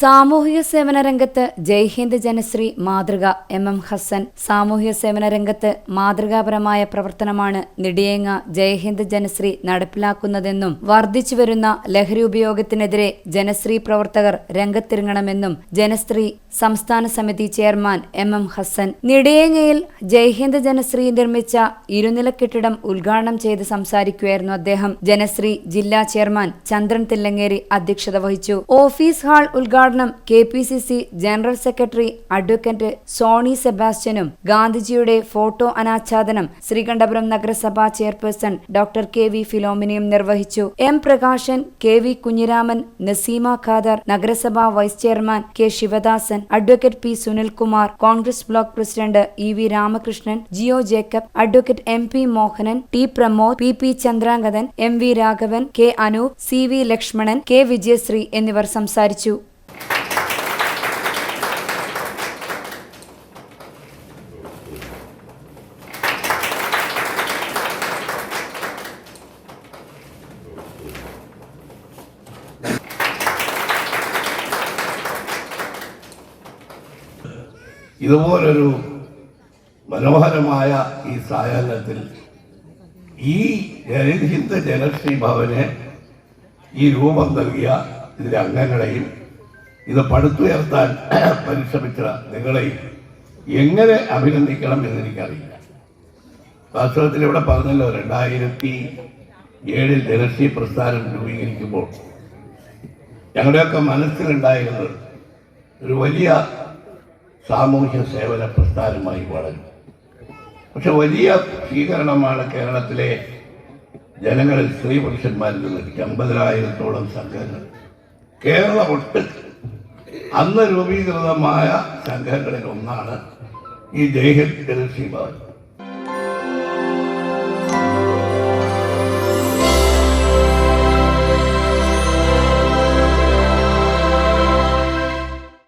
സാമൂഹിക സേവന രംഗത്ത് ജയ്ഹിന്ദ് ജനശ്രീ മാതൃക എം എം ഹസൻ. സാമൂഹിക സേവന രംഗത്ത് മാതൃകാപരമായ പ്രവർത്തനമാണ് നെടിയേങ്ങ ജയ്ഹിന്ദ് ജനശ്രീ നടപ്പിലാക്കുന്നതെന്നും വർദ്ധിച്ചുവരുന്ന ലഹരി ഉപയോഗത്തിനെതിരെ ജനശ്രീ പ്രവർത്തകർ രംഗത്തിറങ്ങണമെന്നും ജനശ്രീ സംസ്ഥാന സമിതി ചെയർമാൻ എം എം ഹസൻ. നെടിയേങ്ങയിൽ ജയ്ഹിന്ദ് ജനശ്രീ നിർമ്മിച്ച ഇരുനില കെട്ടിടം ഉദ്ഘാടനം ചെയ്ത് സംസാരിക്കുകയായിരുന്നു അദ്ദേഹം. ജനശ്രീ ജില്ലാ ചെയർമാൻ ചന്ദ്രൻ തില്ലങ്ങേരി അധ്യക്ഷത വഹിച്ചു. ഓഫീസ് ഹാൾ ഉദ്ഘാടനം K P C C general secretary advocate Soni സെബാസ്റ്റ്യനും ഗാന്ധിജിയുടെ ഫോട്ടോ അനാച്ഛാദനം ശ്രീകണ്ഠപുരം നഗരസഭാ ചെയർപേഴ്സൺ ഡോക്ടർ കെ വി ഫിലോമിനിയും നിർവഹിച്ചു. M Prakashan K V Kunhiraman Naseema Khader നഗരസഭാ vice chairman K Sivadasan advocate P Sunilkumar Congress block president E V Ramakrishnan Jio Jacob advocate M P Mohanan T Pramod P P Chandrangadhan M V Raghavan K Anoop C V Lakshmanan K Vijayasree എന്നിവർ സംസാരിച്ചു. ഇതുപോലൊരു മനോഹരമായ ഈ സായാഹ്നത്തിൽ ഈ ഹിന്ദ് ജനശ്രീ ഭവന് ഈ രൂപം നൽകിയ ഇതിലെ അംഗങ്ങളെയും ഇത് പടുത്തുയർത്താൻ പരിശ്രമിച്ച നിങ്ങളെയും എങ്ങനെ അഭിനന്ദിക്കണം എന്ന് എനിക്കറിയില്ല വാസ്തവത്തിൽ ഇവിടെ പറഞ്ഞല്ലോ രണ്ടായിരത്തി ഏഴിൽ ജനശ്രീ പ്രസ്ഥാനം രൂപീകരിക്കുമ്പോൾ ഞങ്ങളുടെയൊക്കെ മനസ്സിലുണ്ടായിരുന്നത് ഒരു വലിയ സാമൂഹ്യ സേവന പ്രസ്ഥാനമായി വളരും. പക്ഷെ വലിയ സ്വീകരണമാണ് കേരളത്തിലെ ജനങ്ങളിൽ സ്ത്രീ പുരുഷന്മാരിൽ നിന്ന് അമ്പതിനായിരത്തോളം സംഘങ്ങൾ കേരളം ഒട്ട് അന്ന് രൂപീകൃതമായ സംഘങ്ങളിൽ ഒന്നാണ് ഈ ദേഹത്തിൽ ജനശ്രീ ഭവൻ